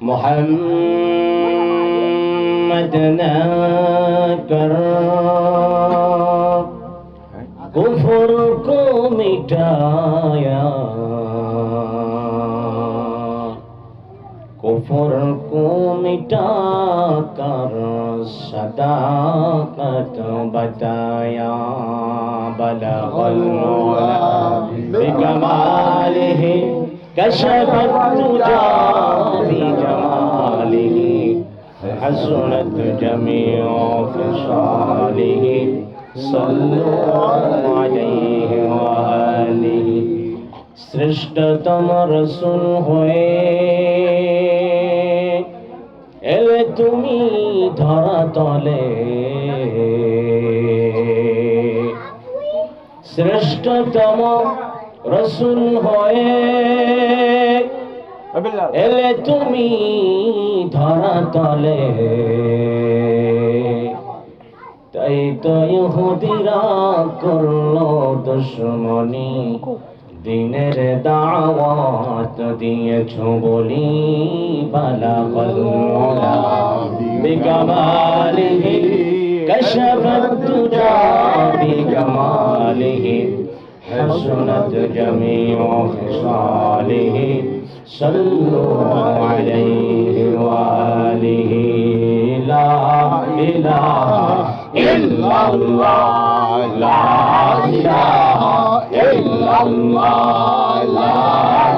محمدنا ناكر كفركم کو كفركم کفر کو مٹا بلغ المولا بكماله كشفت الدجا حسنت جميع خصاله. صلوا عليه وآله. শ্রেষ্ঠতম রসুল হয়ে এলে তুমি ধরা তলে। শ্রেষ্ঠতম রসুল হয়ে। এলে তুমি ধরা তলে। তাই তো ইহুদিরা করল দুশ্মনী। দিনের দাওয়াত দিয়েছ বলি বালা বলা বিকমালিহি কশফত তুজা বিকমালিহি حسنت جميع خصاله صلوا عليه وآله لا إله إلا الله لا إله إلا الله لا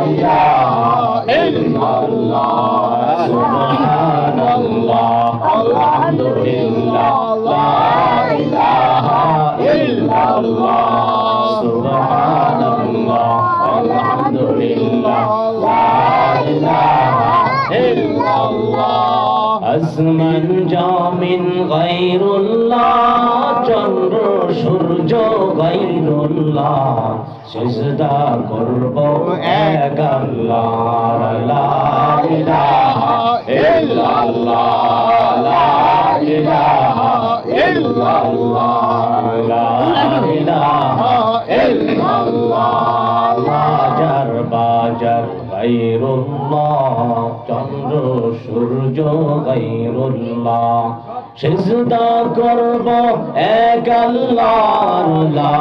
إله إلا الله سبحان الله الحمد لله لا আসমান জামিন চন্দ্র সূর্য গাইরুল্লাহ সিজদা করব বাজার বাজার গাইরুল্লাহ চন্দ্র গাইরুল্লাহ। সিজদা করব এক আল্লাহর লা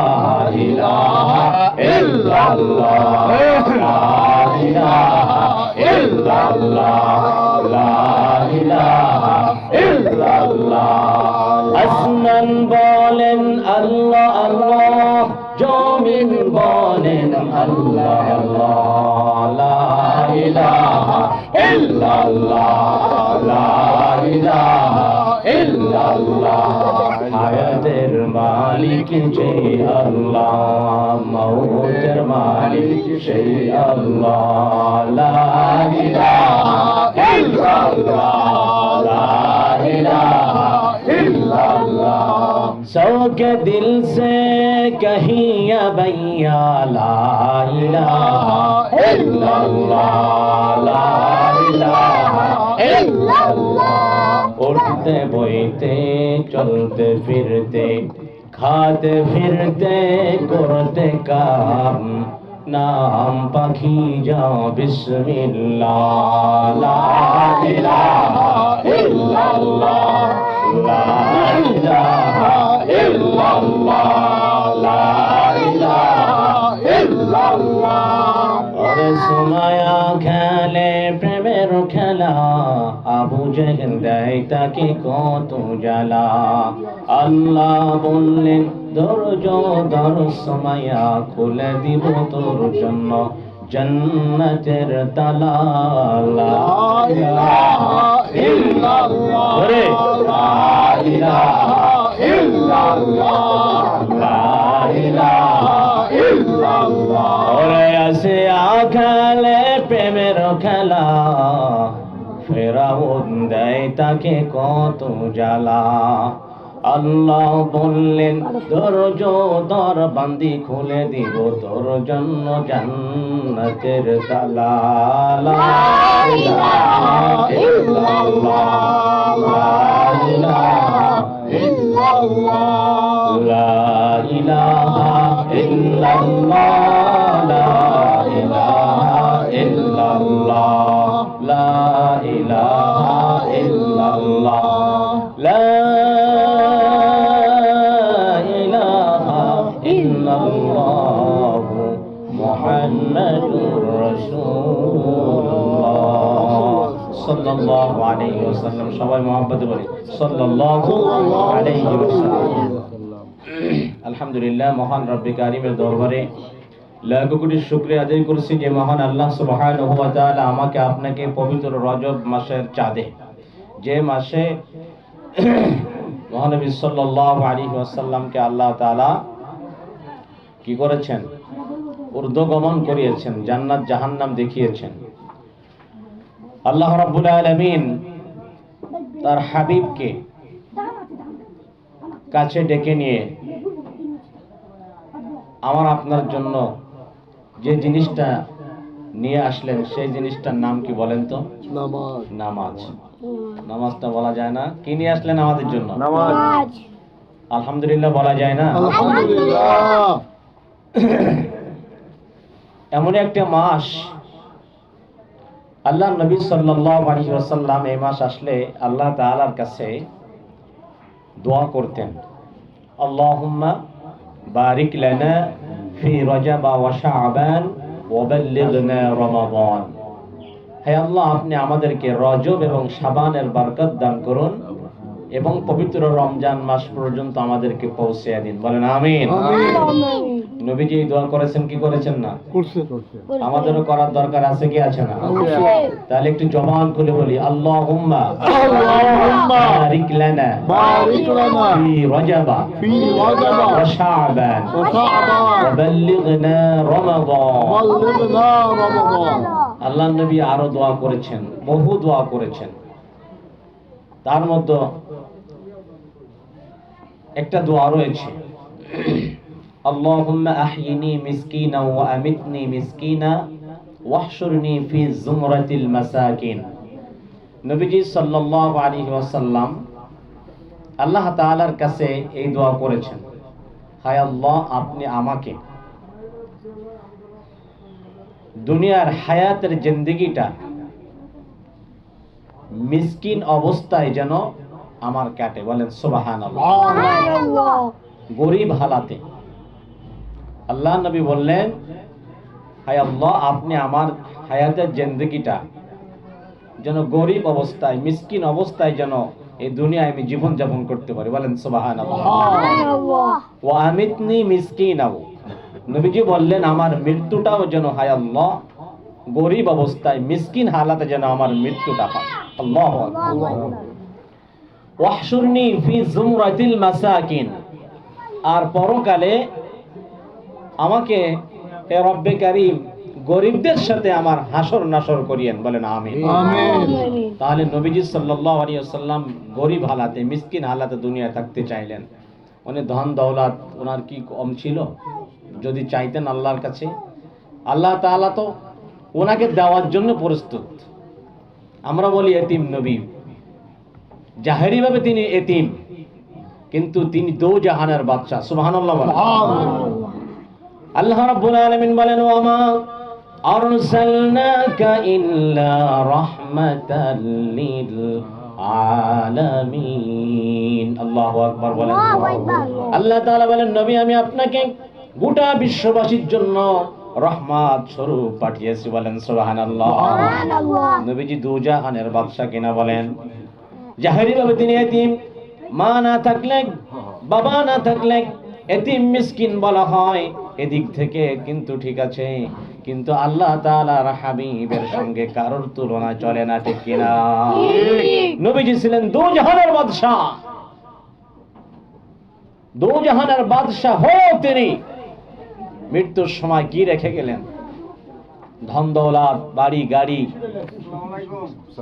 ইলাহা ইল্লাল্লাহ। লা ইলাহা ইল্লাল্লাহ। লা ইলাহা ইল্লাল্লাহ। আসমান বলেন আল্লাহ আল্লাহ। জমিন বলেন আল্লাহ আল্লাহ। মালিক সেই আল্লাহ মৌতের মালিক সেই আল্লাহ লা ইলাহা ইল্লাল্লাহ লা ইলাহা ইল্লাল্লাহ شوق دل سے کہیں ابیا لا الہ الا اللہ لا الہ الا اللہ اٹھتے بوئتے چلتے پھرتے খাতে ফিরতে করতে কাম নাম পাখি যাও বিসমিল্লাহ। ইল্লাল্লাহ। সুমায়া খেলে, প্রেমের খেলা। আবু জেহেল দেয় তাকে কত জ্বালা। আল্লাহ বললেন ধৈর্য ধর সময়া খুলে দিব তোর জন্য জন্নতের তালা ইল্লাল্লাহ। ইল্লাল্লাহ। খেলা ফেরাউন দেয় তাকে কত জ্বালা আল্লাহ বললেন ধৈর্য দর বান্দি খুলে দিব তোর জন্য জান্নাতের তালা ইলাহা ইল্লাল্লাহ ইলাহা ইল্লাল্লাহ। লা ইলাহা ইল্লাল্লাহ। মুহাম্মাদুর রাসূলুল্লাহ। সাল্লাল্লাহু আলাইহি ওয়াসাল্লাম। সবাই মহব্বতে বলি সাল্লাল্লাহু আলাইহি ওয়াসাল্লাম। আলহামদুলিল্লাহ মহান রব্বি কারিমের দরবারে লাখ কোটি শুকরিয়া আদায় করছি যে মহান আল্লাহ সুবহানাহু ওয়া তাআলা আমাকে আপনাকে পবিত্র রজব মাসের চাঁদে, যে মাসে মহানবী সাল্লাল্লাহু আলাইহি ওয়াসাল্লামকে আল্লাহ তাআলা কি করেছেন? ঊর্ধ্বগমন করিয়েছেন, জান্নাত, জাহান্নাম দেখিয়েছেন। আল্লাহ রাব্বুল আলামিন তার হাবিবকে কাছে ডেকে নিয়ে, আমার আপনার জন্য যে জিনিসটা নিয়ে আসলেন সেই জিনিসটার নাম কি বলেন তো? নামাজ। নামাজ। নামাজটা বলা যায় না। কি নিয়ে আসলেন আমাদের জন্য? নামাজ। আলহামদুলিল্লাহ বলা যায় না? এমন একটা মাস আল্লাহ নবী সাল্লাল্লাহু আলাইহি এই মাস আসলে আল্লাহ তাআলার কাছে দোয়া করতেন। আল্লাহুম্মা বারিক লানা ফি রজব ওয়া শাবান হে আল্লাহ, আপনি আমাদেরকে রজব এবং শাবানের বরকত দান করুন এবং পবিত্র রমজান মাস পর্যন্ত আমাদেরকে পৌঁছে দিন। বলেন আমিন। নবীজি এই দোয়া করেছেন কি করেছেন না? করছে। করছে। আমাদেরও করার দরকার আছে কি আছে না? তাহলে একটু জবান খুলে বলি আল্লাহুম্মা আল্লাহুম্মা বারিক লানা বারিক লানা ফি রজবা ফি রজব ওয়া শাবান ওয়া শাবান ওয়া বাল্লিগনা রমাদান. বাল্লিগনা রমাদান। আল্লাহ নবী আরও দোয়া করেছেন বহু দোয়া করেছেন। তার মধ্যে একটা দোয়া রয়েছে। اللهم أحيني مسكينا وأمتني مسكينا واحشرني في زمرة المساكين নবীজি সাল্লাল্লাহু আলাইহি ওয়াসাল্লাম আল্লাহ তাআলার কাছে এই দোয়া করেছেন হায় আল্লাহ আপনি আমাকে দুনিয়ার হায়াতের জিন্দেগিটা মিসকিন অবস্থায় যেন আমার কাটে বলেন সুবাহান গরিব হালাতে আল্লাহ নবী বললেন হায় আল্লাহ আপনি আমার হায়াতের জিন্দগিটা। যেন গরিব অবস্থায় মিসকিন অবস্থায় যেন এই দুনিয়ায় আমি জীবন যাপন করতে পারি। বলেন সুবাহান ও আমিতনি মিসকিন আবু নবীজি বললেন আমার মৃত্যুটাও যেন হায় আল্লাহ গরিব অবস্থায় মিসকিন হালাতে যেন আমার মৃত্যুটা হয়। আল্লাহ ওয়াহশুরনি ফি জুমরাতিল মাসাকিন। আর পরকালে আমাকে এ রব্বে কারীম গরিবদের সাথে আমার হাসর নাসর করিয়েন বলেন আমিন। তাহলে নবীজি সাল্লাল্লাহু আলাইহি ওয়াসাল্লাম গরিব হালাতে মিসকিন হালাতে দুনিয়ায় থাকতে চাইলেন। উনি ধন দৌলত ওনার কি কম ছিল? যদি চাইতেন আল্লাহর কাছে। আল্লাহ তাআলা তো ওনাকে দেওয়ার জন্য প্রস্তুত। আমরা বলি এতিম নবী। জাহেরি ভাবে তিনি এতিম কিন্তু তিনি দো জাহানের সুবহানাল্লাহ বলেন। আল্লাহ রাব্বুল আলামিন বলেন ওয়ামা আরসালনাকা ইল্লা রাহমাতাল লিল আলামিন। আল্লাহু আকবার বলেন আল্লাহ তাআলা বলেন নবী আমি আপনাকে গোটা বিশ্ববাসীর জন্য রহমত স্বরূপ পাঠিয়েছি। বলেন সুবহানাল্লাহ। নবীজি দুজাহানের বাদশা কিনা বলেন। জাহেরি ভাবে তিনি এতিম মা না থাকলে বাবা না থাকলে এতিম মিসকিন বলা হয়। এদিক থেকে কিন্তু ঠিক আছে, কিন্তু আল্লাহ তাআলার হাবিবের সঙ্গে কারোর তুলনা চলে না, ঠিক কিনা? নবীজি ছিলেন দু জাহানের বাদশাহ। দু জাহানের বাদশাহ হোক তিনি মৃত্যুর সময় কি রেখে গেলেন? ধন দৌলত, বাড়ি, গাড়ি,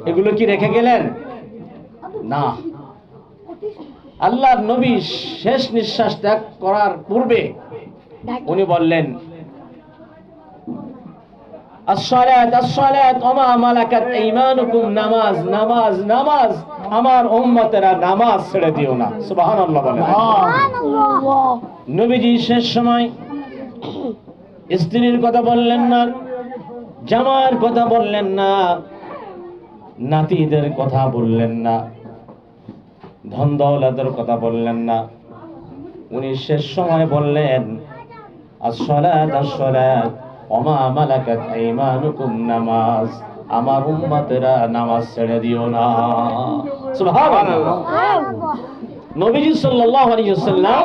এগুলো কি রেখে গেলেন? না। আল্লাহ নবী শেষ নিঃশ্বাস ত্যাগ করার পূর্বে উনি বললেন নামাজ নামাজ নামাজ। আমার উম্মতেরা নামাজ ছেড়ে দিও না। সুবহানাল্লাহ বলেন। নবীজি শেষ সময় স্ত্রীর কথা বললেন না, জামার কথা বললেন না, নাতিদের কথা বললেন না ধন দৌলতের কথা বললেন না। উনি শেষ সময় বললেন আসসালাত আসসালাত ওমা মালাকাত আইমানুকুম নামাজ আমার উম্মতেরা নামাজ ছেড়ে দিও না। সুবহানাল্লাহ। নবীজি সাল্লাল্লাহু আলাইহি ওয়াসাল্লাম,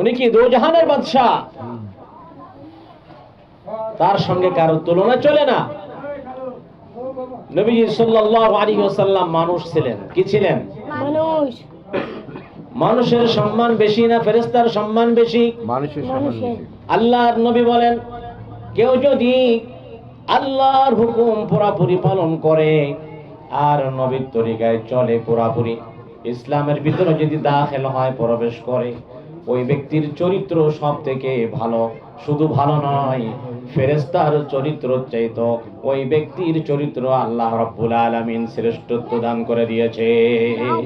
উনি কি দোজাহানের বাদশা তার সঙ্গে কারও তুলনা চলে না। নবীজি সাল্লাল্লাহু আলাইহি ওয়াসাল্লাম মানুষ ছিলেন। কি ছিলেন? মানুষ। মানুষের সম্মান বেশি না ফেরেশতার সম্মান বেশি মানুষের সমান মানুষের। আল্লাহর নবী বলেন কেউ যদি আল্লাহর হুকুম পুরাপুরি পালন করে আর নবীর তরিকায় চলে পুরাপুরি ইসলামের ভিতরে যদি দাখিল হয় প্রবেশ করে ওই ব্যক্তির চরিত্র সব থেকে ভালো শুধু ভালো নয় ফেরেস্তার চরিত্র চাইতো ওই ব্যক্তির চরিত্র আল্লাহ রাব্বুল আলামিন শ্রেষ্ঠত্ব দান করে দিয়েছে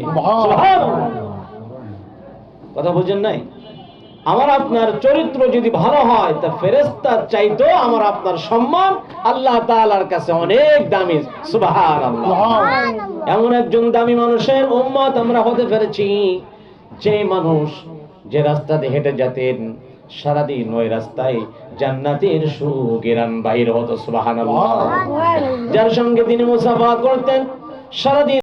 সুবহানাল্লাহ। কথা বুঝেন নাই? আমার আপনার চরিত্র যদি ভালো হয় তা ফেরেস্তার চাইতো আমার আপনার সম্মান আল্লাহ তাআলার কাছে অনেক দামি। সুবহানাল্লাহ। এমন একজন দামি মানুষের উম্মত আমরা হতে পেরেছি। যে মানুষ যে রাস্তা দিয়ে হেঁটে যেতেন সারাদিন ওই রাস্তায় জান্নাতের সুগিরান বাহির হতো সুবহানাল্লাহ। যার সঙ্গে তিনি মুসাফা করতেন সারাদিন